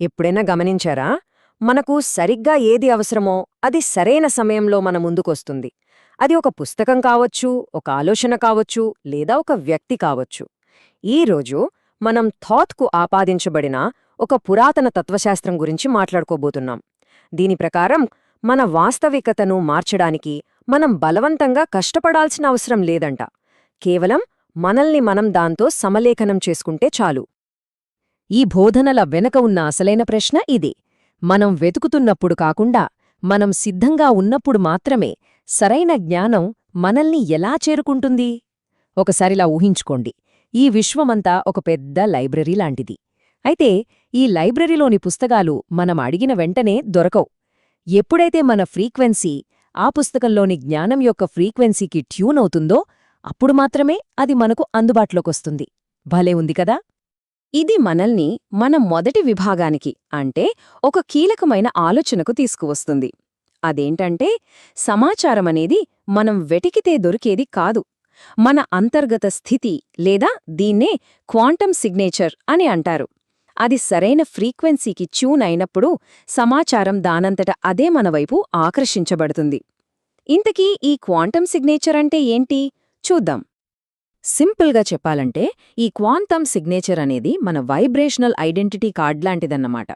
ఎప్పుడైనా గమనించారా? మనకు సరిగ్గా ఏది అవసరమో అది సరైన సమయంలో మన ముందుకొస్తుంది. అది ఒక పుస్తకం కావచ్చు ఒక ఆలోచన కావచ్చు లేదా ఒక వ్యక్తి కావచ్చు. ఈరోజు మనం థాట్కు ఆపాదించబడిన ఒక పురాతన తత్వశాస్త్రం గురించి మాట్లాడుకోబోతున్నాం. దీని ప్రకారం మన వాస్తవికతను మార్చడానికి మనం బలవంతంగా కష్టపడాల్సిన అవసరం లేదంట. కేవలం మనల్ని మనం దాంతో సమలేఖనం చేసుకుంటే చాలు. ఈ బోధనల వెనక ఉన్న అసలైన ప్రశ్న ఇది. మనం వెతుకుతున్నప్పుడు కాకుండా మనం సిద్ధంగా ఉన్నప్పుడు మాత్రమే సరైన జ్ఞానం మనల్ని ఎలా చేరుకుంటుంది? ఒకసారిలా ఊహించుకోండి. ఈ విశ్వమంతా ఒక పెద్ద లైబ్రరీ లాంటిది. అయితే ఈ లైబ్రరీలోని పుస్తకాలు మనం అడిగిన వెంటనే దొరకవు. ఎప్పుడైతే మన ఫ్రీక్వెన్సీ ఆ పుస్తకంలోని జ్ఞానం యొక్క ఫ్రీక్వెన్సీకి ట్యూన్ అవుతుందో అప్పుడు మాత్రమే అది మనకు అందుబాటులోకొస్తుంది. భలే ఉంది కదా! ఇది మనల్ని మన మొదటి విభాగానికి అంటే ఒక కీలకమైన ఆలోచనకు తీసుకువస్తుంది. అదేంటంటే సమాచారమనేది మనం వెటికితే దొరికేది కాదు. మన అంతర్గత స్థితి లేదా దీన్నే క్వాంటం సిగ్నేచర్ అని అంటారు. అది సరైన ఫ్రీక్వెన్సీకి ట్యూన్ అయినప్పుడు సమాచారం దానంతట అదే మన వైపు ఆకర్షించబడుతుంది. ఇంతకీ ఈ క్వాంటం సిగ్నేచర్ అంటే ఏంటి? చూద్దాం. సింపుల్గా చెప్పాలంటే ఈ క్వాంటమ్ సిగ్నేచర్ అనేది మన వైబ్రేషనల్ ఐడెంటిటీ కార్డ్ లాంటిదన్నమాట.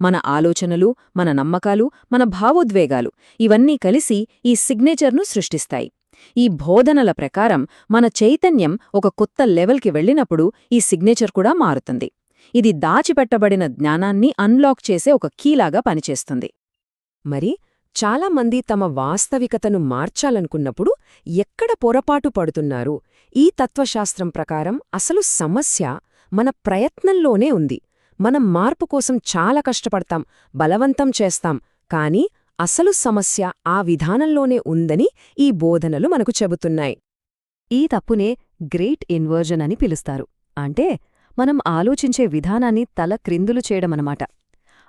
మన ఆలోచనలు మన నమ్మకాలు మన భావోద్వేగాలు ఇవన్నీ కలిసి ఈ సిగ్నేచర్ను సృష్టిస్తాయి. ఈ బోధనల ప్రకారం మన చైతన్యం ఒక కొత్త లెవెల్కి వెళ్ళినప్పుడు ఈ సిగ్నేచర్ కూడా మారుతుంది. ఇది దాచిపెట్టబడిన జ్ఞానాన్ని అన్లాక్ చేసే ఒక కీలాగా పనిచేస్తుంది. మరి చాలామంది తమ వాస్తవికతను మార్చాలనుకున్నప్పుడు ఎక్కడ పొరపాటు పడుతున్నారు? ఈ తత్వశాస్త్రం ప్రకారం అసలు సమస్య మన ప్రయత్నంలోనే ఉంది. మనం మార్పు కోసం చాలా కష్టపడతాం బలవంతం చేస్తాం కాని అసలు సమస్య ఆ విధానంలోనే ఉందని ఈ బోధనలు మనకు చెబుతున్నాయి. ఈ తప్పునే గ్రేట్ ఇన్వర్జన్ అని పిలుస్తారు. అంటే మనం ఆలోచించే విధానాన్ని తల క్రిందులు చేయడమనమాట.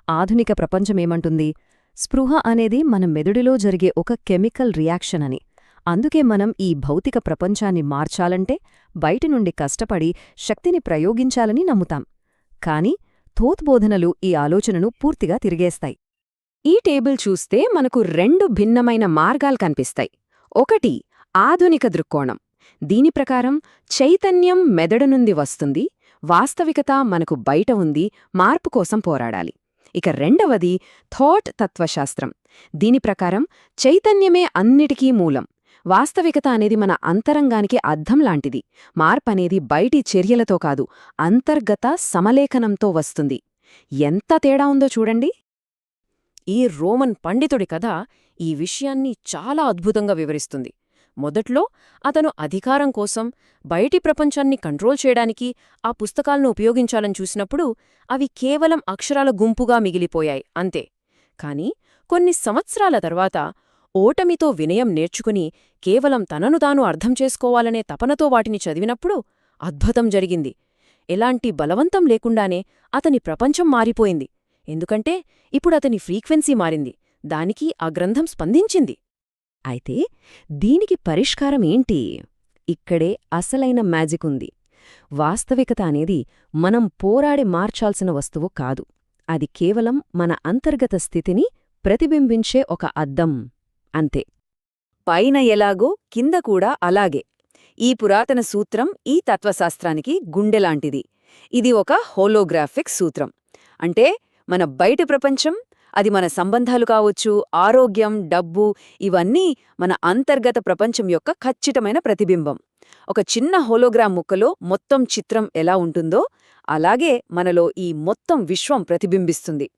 ఆధునిక ప్రపంచమేమంటుంది స్పృహ అనేది మన మెదడులో జరిగే ఒక కెమికల్ రియాక్షన్ అని. అందుకే మనం ఈ భౌతిక ప్రపంచాన్ని మార్చాలంటే బయటి నుండి కష్టపడి శక్తిని ప్రయోగించాలని నమ్ముతాం. కాని థోత్బోధనలు ఈ ఆలోచనను పూర్తిగా తిరిగేస్తాయి. ఈ టేబుల్ చూస్తే మనకు రెండు భిన్నమైన మార్గాలు కనిపిస్తాయి. ఒకటి ఆధునిక దృక్కోణం. దీని ప్రకారం చైతన్యం మెదడు నుండి వస్తుంది వాస్తవికత మనకు బయట ఉంది మార్పు కోసం పోరాడాలి. ఇక రెండవది థాట్ తత్వశాస్త్రం. దీని ప్రకారం చైతన్యమే అన్నిటికీ మూలం. వాస్తవికత అనేది మన అంతరంగానికి అద్దం లాంటిది. మార్పనేది బయటి చర్యలతో కాదు అంతర్గత సమలేఖనంతో వస్తుంది. ఎంత తేడా ఉందో చూడండి. ఈ రోమన్ పండితుడి కథ ఈ విషయాన్ని చాలా అద్భుతంగా వివరిస్తుంది. మొదట్లో అతను అధికారం కోసం బయటి ప్రపంచాన్ని కంట్రోల్ చేయడానికి ఆ పుస్తకాలను ఉపయోగించాలని చూసినప్పుడు అవి కేవలం అక్షరాల గుంపుగా మిగిలిపోయాయి అంతే. కాని కొన్ని సంవత్సరాల తర్వాత ఓటమితో వినయం నేర్చుకుని కేవలం తనను తాను అర్థం చేసుకోవాలనే తపనతో వాటిని చదివినప్పుడు అద్భుతం జరిగింది. ఎలాంటి బలవంతం లేకుండానే అతని ప్రపంచం మారిపోయింది. ఎందుకంటే ఇప్పుడు అతని ఫ్రీక్వెన్సీ మారింది. దానికి ఆ గ్రంథం స్పందించింది. అయితే దీనికి పరిష్కారం ఏంటి? ఇక్కడే అసలైన మ్యాజిక్ ఉంది. వాస్తవికత అనేది మనం పోరాడి మార్చాల్సిన వస్తువు కాదు. అది కేవలం మన అంతర్గత స్థితిని ప్రతిబింబించే ఒక అద్దం. అంతే. పైన ఎలాగో కింద కూడా అలాగే. ఈ పురాతన సూత్రం ఈ తత్వశాస్త్రానికి గుండెలాంటిది. ఇది ఒక హోలోగ్రాఫిక్ సూత్రం. అంటే మన బయటి ప్రపంచం అది మన సంబంధాలు కావచ్చు ఆరోగ్యం డబ్బు ఇవన్నీ మన అంతర్గత ప్రపంచం యొక్క ఖచ్చితమైన ప్రతిబింబం. ఒక చిన్న హోలోగ్రామ్ ముక్కలో మొత్తం చిత్రం ఎలా ఉంటుందో అలాగే మనలో ఈ మొత్తం విశ్వం ప్రతిబింబిస్తుంది.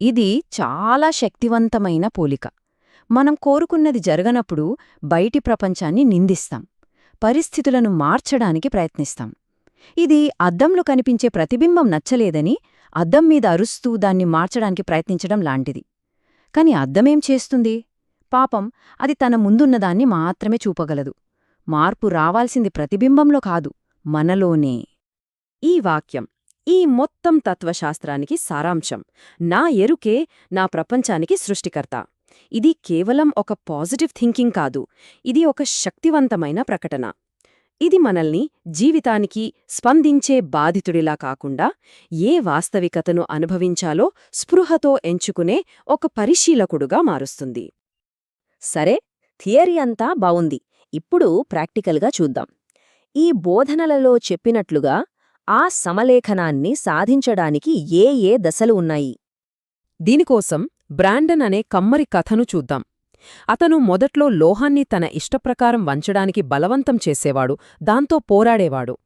ఇది చాలా శక్తివంతమైన పోలిక. మనం కోరుకున్నది జరగనప్పుడు బయటి ప్రపంచాన్ని నిందిస్తాం. పరిస్థితులను మార్చడానికి ప్రయత్నిస్తాం. ఇది అద్దంలో కనిపించే ప్రతిబింబం నచ్చలేదని అద్దం మీద అరుస్తూ దాన్ని మార్చడానికి ప్రయత్నించడం లాంటిది. కాని అద్దమేం చేస్తుంది? పాపం అది తన ముందున్నదాన్ని మాత్రమే చూపగలదు. మార్పు రావాల్సింది ప్రతిబింబంలో కాదు మనలోనే. ఈ వాక్యం ఈ మొత్తం తత్వశాస్త్రానికి సారాంశం. నా ఎరుకే నా ప్రపంచానికి సృష్టికర్త. ఇది కేవలం ఒక పాజిటివ్ థింకింగ్ కాదు. ఇది ఒక శక్తివంతమైన ప్రకటన. ఇది మనల్ని జీవితానికి స్పందించే బాధితుడిలా కాకుండా ఏ వాస్తవికతను అనుభవించాలో స్పృహతో ఎంచుకునే ఒక పరిశీలకుడుగా మారుస్తుంది. సరే థియరీ అంతా బావుంది. ఇప్పుడు ప్రాక్టికల్గా చూద్దాం. ఈ బోధనలలో చెప్పినట్లుగా ఆ సమలేఖనాన్ని సాధించడానికి ఏ ఏ దశలు ఉన్నాయి? దీనికోసం బ్రాండన్ అనే కమ్మరి కథను చూద్దాం. అతను మొదట్లో లోహాన్ని తన ఇష్టప్రకారం వంచడానికి బలవంతం చేసేవాడు దాంతో పోరాడేవాడు.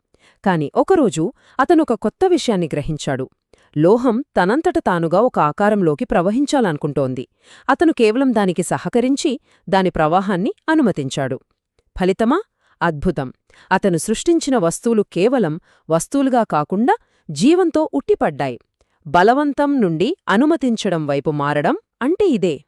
కాని ఒకరోజు అతనొక కొత్త విషయాన్ని గ్రహించాడు. లోహం తనంతట తానుగా ఒక ఆకారంలోకి ప్రవహించాలనుకుంటోంది. అతను కేవలం దానికి సహకరించి దాని ప్రవాహాన్ని అనుమతించాడు. ఫలితమా? అద్భుతం. అతను సృష్టించిన వస్తువులు కేవలం వస్తువులుగా కాకుండా జీవంతో ఉట్టిపడ్డాయి. బలవంతం నుండి అనుమతించడం వైపు మారడం అంటే ఇదే.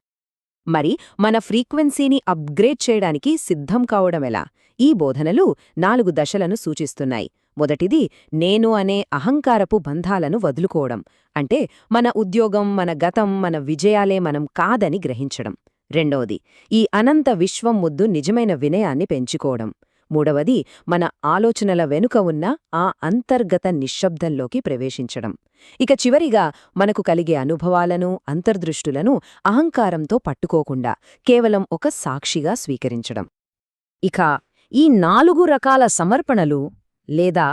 మరి మన ఫ్రీక్వెన్సీని అప్గ్రేడ్ చేయడానికి సిద్ధం కావడమెలా ఈ బోధనలు నాలుగు దశలను సూచిస్తున్నాయి. మొదటిది నేను అనే అహంకారపు బంధాలను వదులుకోవడం అంటే మన ఉద్యోగం మన గతం మన విజయాలే మనం కాదని గ్రహించడం. రెండవది ఈ అనంత విశ్వం ముద్దు నిజమైన వినయాన్ని పెంచుకోవడం. మూడవది మన ఆలోచనల వెనుక ఉన్న ఆ అంతర్గత నిశ్శబ్దంలోకి ప్రవేశించడం. ఇక చివరిగా మనకు కలిగే అనుభవాలను అంతర్దృష్టులను అహంకారంతో పట్టుకోకుండా కేవలం ఒక సాక్షిగా స్వీకరించడం. ఇక ఈ నాలుగు రకాల సమర్పణలు లేదా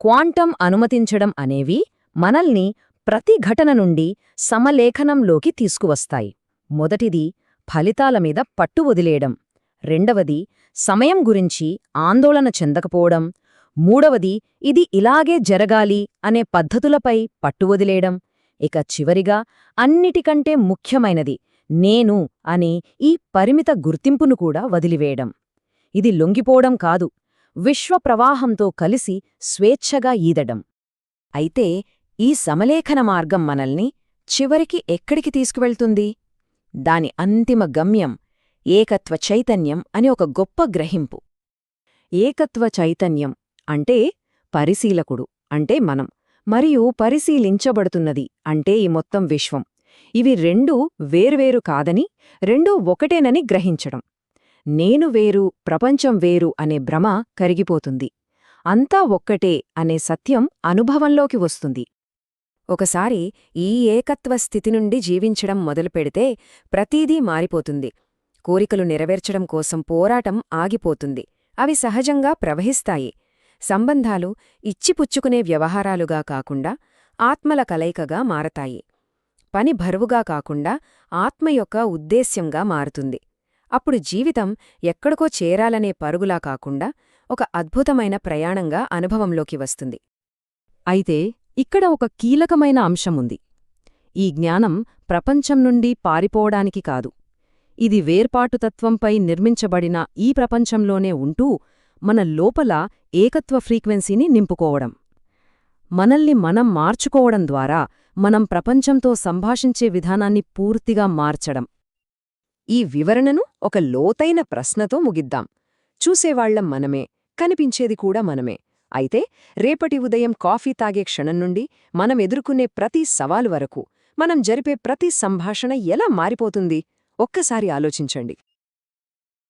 క్వాంటం అనుమతించడం అనేవి మనల్ని ప్రతి ఘటన నుండి సమలేఖనంలోకి తీసుకువస్తాయి. మొదటిది ఫలితాల మీద పట్టు వదిలేయడం రెండవది సమయం గురించి ఆందోళన చెందకపోవడం. మూడవది ఇది ఇలాగే జరగాలి అనే పద్ధతులపై పట్టువదిలేయడం ఇక చివరిగా అన్నిటికంటే ముఖ్యమైనది నేను అనే ఈ పరిమిత గుర్తింపును కూడా వదిలివేయడం. ఇది లొంగిపోవడం కాదు విశ్వ ప్రవాహంతో కలిసి స్వేచ్ఛగా ఈదడం. అయితే ఈ సమలేఖన మార్గం మనల్ని చివరికి ఎక్కడికి తీసుకువెళ్తుంది? దాని అంతిమ గమ్యం ఏకత్వ చైతన్యం అని ఒక గొప్ప గ్రహింపు. ఏకత్వ చైతన్యం అంటే పరిశీలకుడు అంటే మనం మరియు పరిశీలించబడుతున్నది అంటే ఈ మొత్తం విశ్వం. ఇవి రెండూ వేర్వేరు కాదని రెండూ ఒకటేనని గ్రహించడం. నేను వేరు ప్రపంచం వేరు అనే భ్రమ కరిగిపోతుంది. అంతా ఒక్కటే అనే సత్యం అనుభవంలోకి వస్తుంది. ఒకసారి ఈ ఏకత్వ స్థితి నుండి జీవించడం మొదలుపెడితే ప్రతీదీ మారిపోతుంది. కోరికలు నెరవేర్చడం కోసం పోరాటం ఆగిపోతుంది. అవి సహజంగా ప్రవహిస్తాయి. సంబంధాలు ఇచ్చిపుచ్చుకునే వ్యవహారాలుగా కాకుండా ఆత్మల కలయికగా మారతాయి. పని బరువుగా కాకుండా ఆత్మ యొక్క ఉద్దేశ్యంగా మారుతుంది. అప్పుడు జీవితం ఎక్కడికో చేరాలనే పరుగులా కాకుండా ఒక అద్భుతమైన ప్రయాణంగా అనుభవంలోకి వస్తుంది. అయితే ఇక్కడ ఒక కీలకమైన అంశముంది. ఈ జ్ఞానం ప్రపంచం నుండి పారిపోవడానికి కాదు. ఇది వేర్పాటుతత్వంపై నిర్మించబడిన ఈ ప్రపంచంలోనే ఉంటూ మన లోపల ఏకత్వ ఫ్రీక్వెన్సీని నింపుకోవడం. మనల్ని మనం మార్చుకోవడం ద్వారా మనం ప్రపంచంతో సంభాషించే విధానాన్ని పూర్తిగా మార్చడం. ఈ వివరణను ఒక లోతైన ప్రశ్నతో ముగిద్దాం. చూసేవాళ్ళం మనమే కనిపించేది కూడా మనమే. అయితే రేపటి ఉదయం కాఫీ తాగే క్షణం నుండి మనం ఎదుర్కొనే ప్రతి సవాలు వరకు మనం జరిపే ప్రతి సంభాషణ ఎలా మారిపోతుంది? ఒక్కసారి ఆలోచించండి.